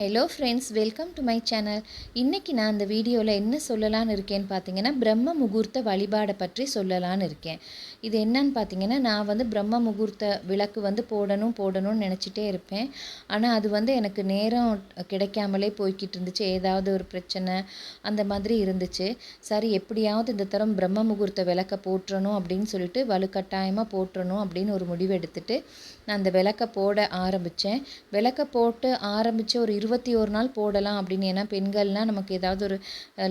Hello friends welcome to my channel இன்றைக்கி நான் இந்த வீடியோவில் என்ன சொல்லலான்னு இருக்கேன்னு பார்த்தீங்கன்னா பிரம்ம முகூர்த்த வழிபாடை பற்றி சொல்லலான்னு இருக்கேன். இது என்னன்னு பார்த்தீங்கன்னா நான் வந்து பிரம்ம முகூர்த்த விளக்கு வந்து போடணும் போடணும்னு நினச்சிட்டே இருப்பேன். ஆனால் அது வந்து எனக்கு நேரம் கிடைக்காமலே போய்கிட்டு இருந்துச்சு. ஏதாவது ஒரு பிரச்சனை அந்த மாதிரி இருந்துச்சு. சரி எப்படியாவது இந்த தரம் பிரம்ம முகூர்த்த விளக்கை போட்டுறணும் அப்படின்னு சொல்லிட்டு வலுக்கட்டாயமாக போட்டுறணும் அப்படின்னு ஒரு முடிவு எடுத்துட்டு நான் அந்த விளக்கை போட ஆரம்பித்தேன் விளக்கை போட்டு ஆரம்பித்து ஒரு இருபத்தி ஒரு நாள் போடலாம் அப்படின்னு. ஏன்னா பெண்கள்னால் நமக்கு ஏதாவது ஒரு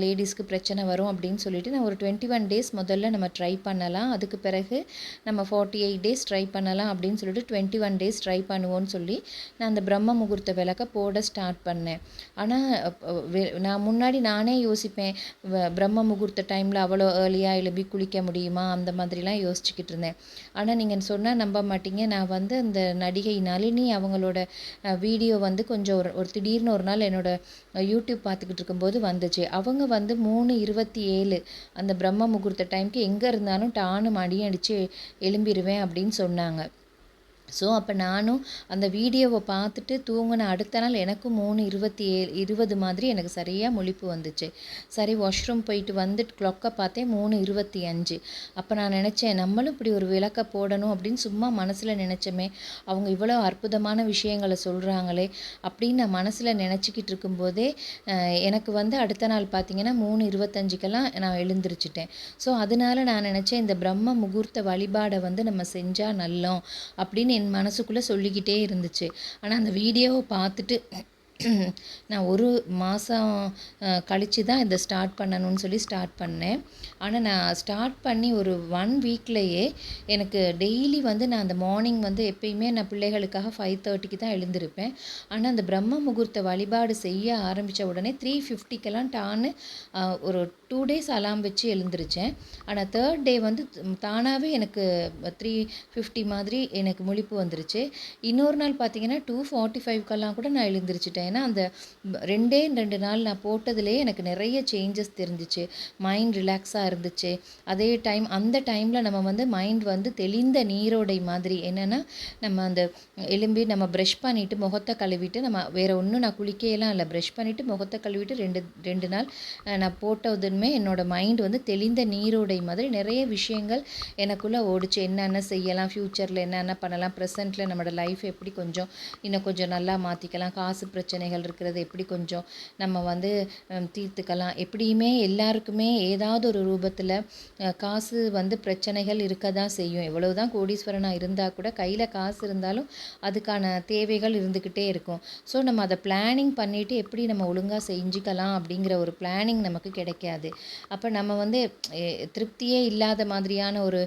லேடிஸ்க்கு பிரச்சனை வரும் அப்படின்னு சொல்லிட்டு நான் ஒரு டுவெண்ட்டி ஒன் டேஸ் முதல்ல நம்ம ட்ரை பண்ணலாம். அதுக்கு பிறகு நம்ம ஃபார்ட்டி எயிட் டேஸ் ட்ரை பண்ணலாம் அப்படின்னு சொல்லிட்டு டுவெண்ட்டி ஒன் டேஸ் ட்ரை பண்ணுவோன்னு சொல்லி நான் அந்த பிரம்ம முகூர்த்த விளக்கை போட ஸ்டார்ட் பண்ணேன். ஆனால் நான் முன்னாடி நானே யோசிப்பேன். பிரம்ம முகூர்த்த டைமில் அவ்வளோ ஏர்லியாக எழுப்பி குளிக்க முடியுமா? அந்த மாதிரிலாம் யோசிச்சுக்கிட்டு இருந்தேன். ஆனால் நீங்கள் சொன்னால் நம்ப மாட்டீங்க. நான் வந்து அந்த நடிகை நளினி அவங்களோட வீடியோ வந்து கொஞ்சம் ஒரு ஒரு திடீர்னு ஒரு நாள் என்னோடய யூடியூப் பார்த்துக்கிட்டு இருக்கும்போது வந்துச்சு. அவங்க வந்து மூணு இருபத்தி ஏழு அந்த பிரம்ம முகூர்த்த டைமுக்கு எங்கே இருந்தாலும் டானு மடி அடித்து எழும்பிடுவேன் அப்படின்னு சொன்னாங்க. ஸோ அப்போ நானும் அந்த வீடியோவை பார்த்துட்டு தூங்கின அடுத்த நாள் எனக்கும் மூணு இருபத்தி ஏழு இருபது மாதிரி எனக்கு சரியாக முழிப்பு வந்துச்சு. சரி வாஷ்ரூம் போயிட்டு வந்துட்டு க்ளொக்கை பார்த்தேன் மூணு இருபத்தி அஞ்சு. அப்போ நான் நினச்சேன் நம்மளும் இப்படி ஒரு விளக்கை போடணும் அப்படின்னு சும்மா மனசில் நினச்சோமே அவங்க இவ்வளோ அற்புதமான விஷயங்களை சொல்கிறாங்களே அப்படின்னு நான் மனசில் நினச்சிக்கிட்டு இருக்கும்போதே எனக்கு வந்து அடுத்த நாள் பார்த்திங்கன்னா மூணு இருபத்தஞ்சுக்கெல்லாம் நான் எழுந்திரிச்சிட்டேன். ஸோ அதனால நான் நினச்சேன் இந்த பிரம்ம முகூர்த்த வழிபாடை வந்து நம்ம செஞ்சால் நல்லோம் அப்படின்னு என் மனசுக்குள்ளே சொல்லிக்கிட்டே இருந்துச்சு. ஆனால் அந்த வீடியோவை பார்த்துட்டு நான் ஒரு மாதம் கழித்து தான் இதை ஸ்டார்ட் பண்ணணும்னு சொல்லி ஸ்டார்ட் பண்ணேன். ஆனால் நான் ஸ்டார்ட் பண்ணி ஒரு ஒன் வீக்லேயே எனக்கு டெய்லி வந்து நான் அந்த மார்னிங் வந்து எப்பயுமே நான் பிள்ளைகளுக்காக ஃபைவ் தேர்ட்டிக்கு தான் எழுந்திருப்பேன். ஆனால் அந்த பிரம்ம முகூர்த்த வழிபாடு செய்ய ஆரம்பித்த உடனே த்ரீ ஃபிஃப்டிக்கெல்லாம் டான்னு ஒரு டூ டேஸ் அலாம் வச்சு எழுந்திருச்சேன். ஆனால் தேர்ட் டே வந்து தானாகவே எனக்கு த்ரீ ஃபிஃப்டி மாதிரி எனக்கு முழிப்பு வந்துருச்சு. இன்னொரு நாள் பார்த்தீங்கன்னா டூ ஃபார்ட்டி ஃபைவ்க்கெல்லாம் கூட நான் எழுந்திரிச்சிட்டேன். ஏன்னா அந்த ரெண்டே ரெண்டு நாள் நான் போட்டதுலேயே எனக்கு நிறைய சேஞ்சஸ் தெரிஞ்சிச்சு. மைண்ட் ரிலாக்ஸாக இருந்துச்சு. அதே டைம் அந்த டைமில் நம்ம வந்து மைண்ட் வந்து தெளிந்த நீரோடை மாதிரி. என்னென்னா நம்ம அந்த எலும்பி நம்ம ப்ரஷ் பண்ணிவிட்டு முகத்தை கழுவிட்டு நம்ம வேறு ஒன்றும் நான் குளிக்கையெல்லாம் இல்லை. ப்ரஷ் பண்ணிவிட்டு முகத்தை கழுவிட்டு ரெண்டு ரெண்டு நாள் நான் போட்டதுமே என்னோடய மைண்ட் வந்து தெளிந்த நீரோடை மாதிரி நிறைய விஷயங்கள் எனக்குள்ளே ஓடிச்சு. என்னென்ன செய்யலாம் ஃப்யூச்சரில் என்னென்ன பண்ணலாம் ப்ரெசண்ட்டில் நம்மளோட லைஃப் எப்படி கொஞ்சம் இன்னும் கொஞ்சம் நல்லா மாற்றிக்கலாம் காசு பிரச்சனை பிரச்சனைகள் இருக்கிறது எப்படி கொஞ்சம் நம்ம வந்து தீர்த்துக்கலாம். எப்படியுமே எல்லாருக்குமே ஏதாவது ஒரு ரூபத்தில் காசு வந்து பிரச்சனைகள் இருக்க தான் செய்யும். எவ்வளோ தான் கோடீஸ்வரனாக இருந்தால் கூட கையில் காசு இருந்தாலும் அதுக்கான தேவைகள் இருந்துக்கிட்டே இருக்கும். ஸோ நம்ம அதை பிளானிங் பண்ணிவிட்டு எப்படி நம்ம ஒழுங்காக செஞ்சுக்கலாம் அப்படிங்கிற ஒரு பிளானிங் நமக்கு கிடைக்காது. அப்போ நம்ம வந்து திருப்தியே இல்லாத மாதிரியான ஒரு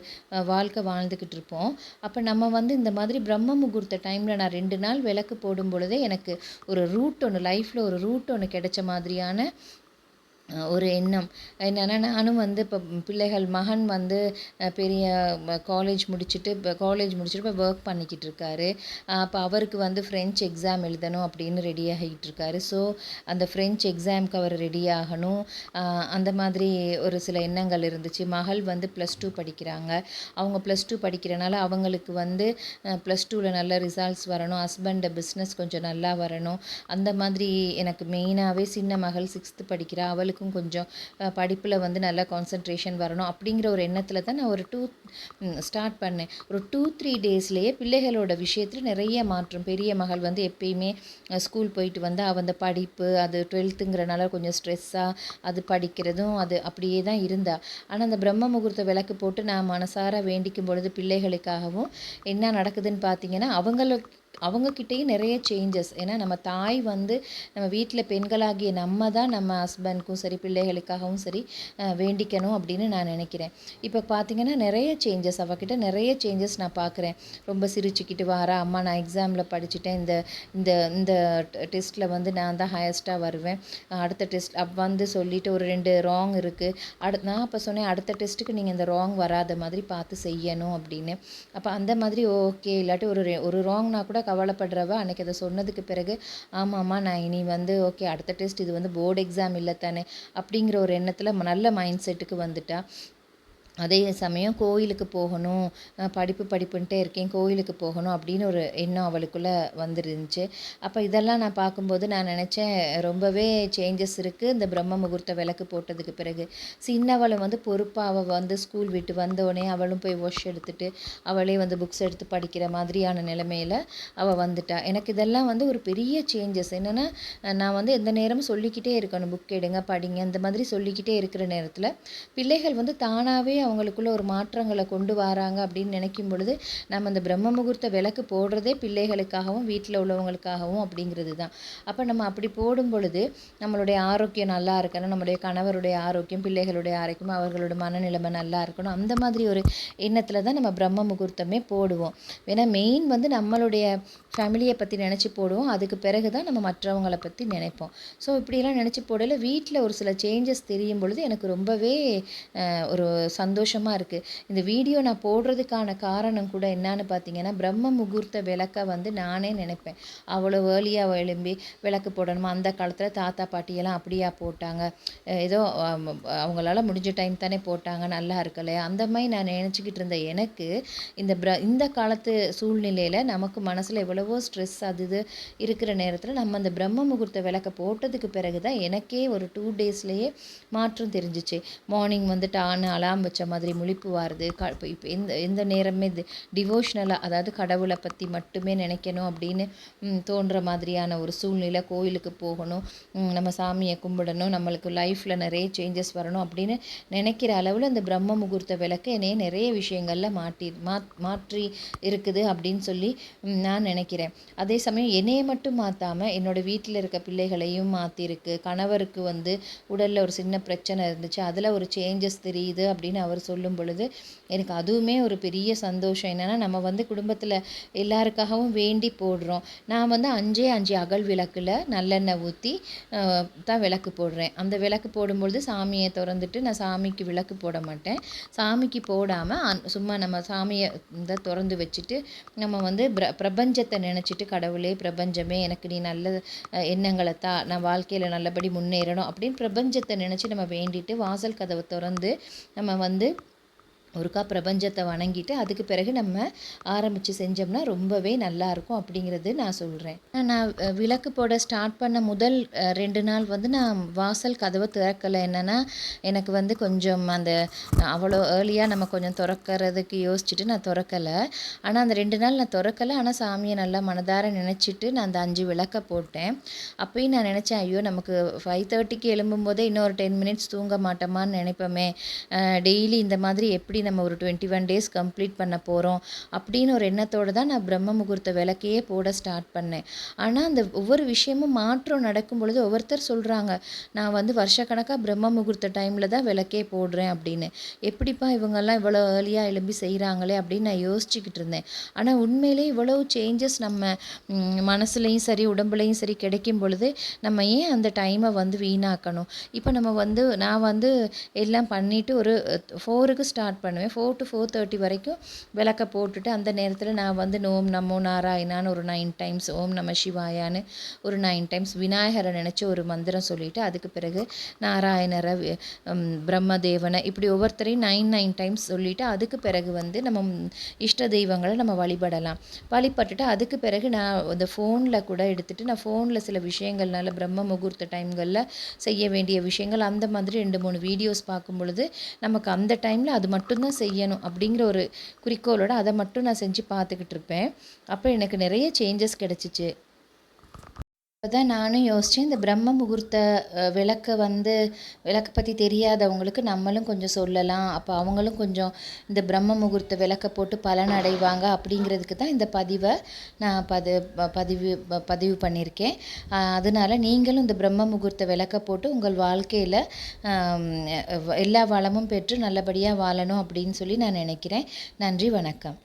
வாழ்க்கை வாழ்ந்துக்கிட்டு இருப்போம். அப்போ நம்ம வந்து இந்த மாதிரி பிரம்ம முகூர்த்த டைமில் நான் ரெண்டு நாள் விளக்கு போடும் பொழுதே எனக்கு ஒரு ரூட் ஒன்று லைஃப்பில் ஒரு ரூட் ஒன்று கிடைச்ச மாதிரியான ஒரு எண்ணம். என்னென்னா நானும் வந்து இப்போ பிள்ளைகள் மகன் வந்து பெரிய காலேஜ் முடிச்சுட்டு இப்போ காலேஜ் முடிச்சுட்டு இப்போ ஒர்க் பண்ணிக்கிட்டு இருக்காரு. அப்போ அவருக்கு வந்து ஃப்ரெஞ்ச் எக்ஸாம் எழுதணும் அப்படின்னு ரெடி ஆகிக்கிட்டு இருக்காரு. ஸோ அந்த ஃப்ரெஞ்ச் எக்ஸாமுக்கு அவர் ரெடி ஆகணும். அந்த மாதிரி ஒரு சில எண்ணங்கள் இருந்துச்சு. மகள் வந்து ப்ளஸ் டூ படிக்கிறாங்க. அவங்க ப்ளஸ் டூ படிக்கிறனால அவங்களுக்கு வந்து ப்ளஸ் டூவில் நல்ல ரிசல்ட்ஸ் வரணும். ஹஸ்பண்டை பிஸ்னஸ் கொஞ்சம் நல்லா வரணும். அந்த மாதிரி எனக்கு மெயினாகவே சின்ன மகள் சிக்ஸ்த்து படிக்கிறா. அவளுக்கு அவங்களுக்கும் கொஞ்சம் படிப்பில் வந்து நல்லா கான்சன்ட்ரேஷன் வரணும் அப்படிங்கிற ஒரு எண்ணத்தில் தான் நான் ஒரு டூ ஸ்டார்ட் பண்ணேன். ஒரு டூ த்ரீ டேஸ்லேயே பிள்ளைகளோட விஷயத்தில் நிறைய மாற்றம். பெரிய மகள் வந்து எப்பயுமே ஸ்கூல் போயிட்டு வந்து அவந்த அந்த படிப்பு அது டுவெல்த்துங்கிறனால கொஞ்சம் ஸ்ட்ரெஸ்ஸாக அது படிக்கிறதும் அது அப்படியே தான் இருந்தா. ஆனால் அந்த பிரம்ம முகூர்த்த விளக்கு போட்டு நான் மனசார வேண்டிக்கும் பொழுது பிள்ளைகளுக்காகவும் என்ன நடக்குதுன்னு பார்த்தீங்கன்னா அவங்களுக்கு அவங்கக்கிட்டேயும் நிறைய சேஞ்சஸ் ஏன்னா நம்ம தாய் வந்து நம்ம வீட்டில் பெண்களாகிய நம்ம தான் நம்ம ஹஸ்பண்ட்க்கும் சரி பிள்ளைகளுக்காகவும் சரி வேண்டிக்கணும் அப்படின்னு நான் நினைக்கிறேன். இப்போ பார்த்தீங்கன்னா நிறைய சேஞ்சஸ் அவகிட்ட நிறைய சேஞ்சஸ் நான் பார்க்குறேன். ரொம்ப சிரிச்சுக்கிட்டு வாரா அம்மா நான் எக்ஸாமில் படிச்சுட்டேன். இந்த இந்த இந்த டெஸ்ட்டில் வந்து நான் தான் ஹையஸ்ட்டாக வருவேன். அடுத்த டெஸ்ட் அப் வந்து சொல்லிவிட்டு ஒரு ரெண்டு ராங் இருக்குது அடு நான் அப்போ சொன்னேன் அடுத்த டெஸ்ட்டுக்கு நீங்கள் இந்த ராங் வராத மாதிரி பார்த்து செய்யணும் அப்படின்னு. அப்போ அந்த மாதிரி ஓகே இல்லாட்டி ஒரு ஒரு ராங்னா கூட கவலைப்படுறவ அன்றைக்கி அதை சொன்னதுக்கு பிறகு ஆமாம்மா நான் இனி வந்து ஓகே அடுத்த டெஸ்ட் இது வந்து போர்டு எக்ஸாம் இல்லை தானே? அப்படிங்கிற ஒரு எண்ணத்தில் நல்ல மைண்ட் செட்டுக்கு வந்துட்டா. அதே சமயம் கோயிலுக்கு போகணும் படிப்பு படிப்புன்ட்டே இருக்கேன் கோயிலுக்கு போகணும் அப்படின்னு ஒரு எண்ணம் அவளுக்குள்ளே வந்துருந்துச்சு. அப்போ இதெல்லாம் நான் பார்க்கும்போது நான் நினச்சேன் ரொம்பவே சேஞ்சஸ் இருக்குது இந்த பிரம்ம முகூர்த்த விளக்கு போட்டதுக்கு பிறகு சின்னவளும் வந்து பொறுப்பாக அவள் வந்து ஸ்கூல் விட்டு வந்தோடனே அவளும் போய் வாஷ் எடுத்துகிட்டு அவளே வந்து புக்ஸ் எடுத்து படிக்கிற மாதிரியான நிலைமையில் அவள் வந்துட்டா. எனக்கு இதெல்லாம் வந்து ஒரு பெரிய சேஞ்சஸ் என்னென்னா நான் வந்து எந்த நேரமும் சொல்லிக்கிட்டே இருக்கணும். புக் எடுங்க படிங்க இந்த மாதிரி சொல்லிக்கிட்டே இருக்கிற நேரத்தில் பிள்ளைகள் வந்து தானாகவே அவங்களுக்குள்ள ஒரு மாற்றங்களை கொண்டு வராங்க அப்படின்னு நினைக்கும் பொழுது நம்ம அந்த பிரம்ம முகூர்த்த விளக்கு போடுறதே பிள்ளைகளுக்காகவும் வீட்டில் உள்ளவங்களுக்காகவும் அப்படிங்கிறது தான். அப்போ நம்ம அப்படி போடும் பொழுது நம்மளுடைய ஆரோக்கியம் நல்லா இருக்கணும் நம்மளுடைய கணவருடைய ஆரோக்கியம் பிள்ளைகளுடைய ஆரோக்கியம் அவர்களோட மனநிலைமை நல்லா இருக்கணும் அந்த மாதிரி ஒரு எண்ணத்தில் தான் நம்ம பிரம்ம முகூர்த்தமே போடுவோம். ஏன்னா மெயின் வந்து நம்மளுடைய ஃபேமிலியை பற்றி நினச்சி போடுவோம் அதுக்கு பிறகு தான் நம்ம மற்றவங்களை பற்றி நினைப்போம். ஸோ இப்படியெல்லாம் நினச்சி போடல வீட்டில் ஒரு சில சேஞ்சஸ் தெரியும் பொழுது எனக்கு ரொம்பவே ஒரு சந்தோஷம் சந்தோஷமாக இருக்குது இந்த வீடியோ நான் போடுறதுக்கான காரணம் கூட என்னன்னு பார்த்தீங்கன்னா பிரம்ம முகூர்த்த விளக்கை வந்து நானே நினைப்பேன். அவ்வளோ ஏர்லியாக எழும்பி விளக்கு போடணுமா? அந்த காலத்தில் தாத்தா பாட்டியெல்லாம் அப்படியா போட்டாங்க. ஏதோ அவங்களால முடிஞ்ச டைம் தானே போட்டாங்க. நல்லா இருக்கலையா அந்த மாதிரி நான் நினச்சிக்கிட்டு இருந்த எனக்கு இந்த ப்ர இந்த காலத்து சூழ்நிலையில் நமக்கு மனசில் எவ்வளவோ ஸ்ட்ரெஸ் அது இது இருக்கிற நேரத்தில் நம்ம அந்த பிரம்ம முகூர்த்த விளக்கை போட்டதுக்கு பிறகு தான் எனக்கே ஒரு டூ டேஸ்லேயே மாற்றம் தெரிஞ்சிச்சு. மார்னிங் வந்துட்டு ஆன அலாம் வச்ச மாதிரி முழிப்பு வாருது. க இப்போ எந்த எந்த நேரமே இது டிவோஷ்னலாக அதாவது கடவுளை பற்றி மட்டுமே நினைக்கணும் அப்படின்னு தோன்ற மாதிரியான ஒரு சூழ்நிலை கோயிலுக்கு போகணும். நம்ம சாமியை கும்பிடணும். நம்மளுக்கு லைஃப்பில் நிறைய சேஞ்சஸ் வரணும் அப்படின்னு நினைக்கிற அளவில் அந்த பிரம்ம முகூர்த்த விளக்கு என்னைய நிறைய விஷயங்களில் மாட்டி மா மாற்றி இருக்குது அப்படின்னு சொல்லி நான் நினைக்கிறேன். அதே சமயம் என்னையை மட்டும் மாற்றாமல் என்னோடய வீட்டில் இருக்க பிள்ளைகளையும் மாற்றிருக்கு கணவருக்கு வந்து உடலில் ஒரு சின்ன பிரச்சனை இருந்துச்சு. அதில் ஒரு சேஞ்சஸ் தெரியுது அப்படின்னு அவர் அவர் சொல்லும் பொழுது எனக்கு அதுவுமே ஒரு பெரிய சந்தோஷம். என்னென்னா நம்ம வந்து குடும்பத்தில் எல்லாருக்காகவும் வேண்டி போடுறோம். நான் வந்து அஞ்சே அஞ்சு அகல் விளக்கில் நல்லெண்ணெய் ஊற்றி தான் விளக்கு போடுறேன். அந்த விளக்கு போடும்பொழுது சாமியை திறந்துட்டு நான் சாமிக்கு விளக்கு போட மாட்டேன். சாமிக்கு போடாமல் சும்மா நம்ம சாமியை இந்த திறந்து வச்சுட்டு நம்ம வந்து பிர பிரபஞ்சத்தை நினச்சிட்டு கடவுளே பிரபஞ்சமே எனக்கு நீ நல்ல எண்ணங்களை தா நான் வாழ்க்கையில் நல்லபடி முன்னேறணும் அப்படின்னு பிரபஞ்சத்தை நினச்சி நம்ம வேண்டிட்டு வாசல் கதவை திறந்து நம்ம வந்து demander. ஒருக்கா பிரபஞ்சத்தை வணங்கிட்டு அதுக்கு பிறகு நம்ம ஆரம்பித்து செஞ்சோம்னா ரொம்பவே நல்லாயிருக்கும் அப்படிங்கிறது நான் சொல்கிறேன் நான் விளக்கு போட ஸ்டார்ட் பண்ண முதல் ரெண்டு நாள் வந்து நான் வாசல் கதவை திறக்கலை. என்னென்னா எனக்கு வந்து கொஞ்சம் அந்த அவ்வளோ ஏர்லியாக நம்ம கொஞ்சம் திறக்கிறதுக்கு யோசிச்சுட்டு நான் திறக்கலை. ஆனால் அந்த ரெண்டு நாள் நான் திறக்கலை. ஆனால் சாமியை நல்லா மனதார நினச்சிட்டு நான் அந்த அஞ்சு விளக்க போட்டேன். அப்பயும் நான் நினச்சேன் ஐயோ நமக்கு ஃபைவ் தேர்ட்டிக்கு எழும்பும் போதே இன்னொரு டென் மினிட்ஸ் தூங்க மாட்டோமான்னு நினைப்போமே. டெய்லி இந்த மாதிரி எப்படி எப்படி நம்ம ஒரு டுவெண்ட்டி ஒன் டேஸ் கம்ப்ளீட் பண்ண போகிறோம் அப்படின்னு ஒரு எண்ணத்தோடு தான் நான் பிரம்ம முகூர்த்த விளக்கையே போட ஸ்டார்ட் பண்ணேன். ஆனால் அந்த ஒவ்வொரு விஷயமும் மாற்றம் நடக்கும் பொழுது ஒவ்வொருத்தர் சொல்கிறாங்க நான் வந்து வருஷக்கணக்காக பிரம்ம முகூர்த்த டைமில் தான் விளக்கே போடுறேன் அப்படின்னு. எப்படிப்பா இவங்கெல்லாம் இவ்வளோ ஏர்லியாக எழும்பி செய்கிறாங்களே அப்படின்னு நான் யோசிச்சுக்கிட்டு இருந்தேன். ஆனால் உண்மையிலே இவ்வளோ சேஞ்சஸ் நம்ம மனசுலையும் சரி உடம்புலையும் சரி கிடைக்கும் பொழுது நம்ம ஏன் அந்த டைமை வந்து வீணாக்கணும்? இப்போ நம்ம வந்து நான் வந்து எல்லாம் பண்ணிவிட்டு ஒரு ஃபோருக்கு ஸ்டார்ட் பண்ண பண்ணுவேன். ஃபோர் டு ஃபோர் தேர்ட்டி வரைக்கும் விளக்க போட்டுட்டு அந்த நேரத்தில் நான் வந்து ஓம் நமோ நாராயணான்னு ஒரு நைன் டைம்ஸ் ஓம் நம சிவாயான்னு ஒரு நைன் டைம்ஸ் விநாயகரை நினச்சி ஒரு மந்திரம் சொல்லிவிட்டு அதுக்கு பிறகு நாராயணரை பிரம்மதேவனை இப்படி ஒவ்வொருத்தரையும் நைன் நைன் டைம்ஸ் சொல்லிவிட்டு அதுக்கு பிறகு வந்து நம்ம இஷ்ட தெய்வங்களை நம்ம வழிபடலாம். வழிபட்டுட்டு அதுக்கு பிறகு நான் அந்த ஃபோனில் கூட எடுத்துகிட்டு நான் ஃபோனில் சில விஷயங்கள்னால பிரம்ம முகூர்த்த டைம்களில் செய்ய வேண்டிய விஷயங்கள் அந்த மாதிரி ரெண்டு மூணு வீடியோஸ் பார்க்கும் பொழுது நமக்கு அந்த டைமில் அது மட்டும் மட்டும்தான் செய்யணும் அப்படிங்கிற ஒரு குறிக்கோளோட அதை மட்டும் நான் செஞ்சு பார்த்துக்கிட்டு இருப்பேன். அப்போ எனக்கு நிறைய சேஞ்சஸ் கிடச்சிச்சு. தான் நானும் யோசித்தேன் இந்த பிரம்ம முகூர்த்த விளக்கை வந்து விளக்கை பற்றி தெரியாதவங்களுக்கு நம்மளும் கொஞ்சம் சொல்லலாம். அப்போ அவங்களும் கொஞ்சம் இந்த பிரம்ம முகூர்த்த விளக்கை போட்டு பலன் அடைவாங்க அப்படிங்கிறதுக்கு தான் இந்த பதிவை நான் பது பதிவு பதிவு பண்ணியிருக்கேன். அதனால் நீங்களும் இந்த பிரம்ம முகூர்த்த விளக்கை போட்டு உங்கள் வாழ்க்கையில் எல்லா வளமும் பெற்று நல்லபடியாக வாழணும் அப்படின்னு சொல்லி நான் நினைக்கிறேன். நன்றி வணக்கம்.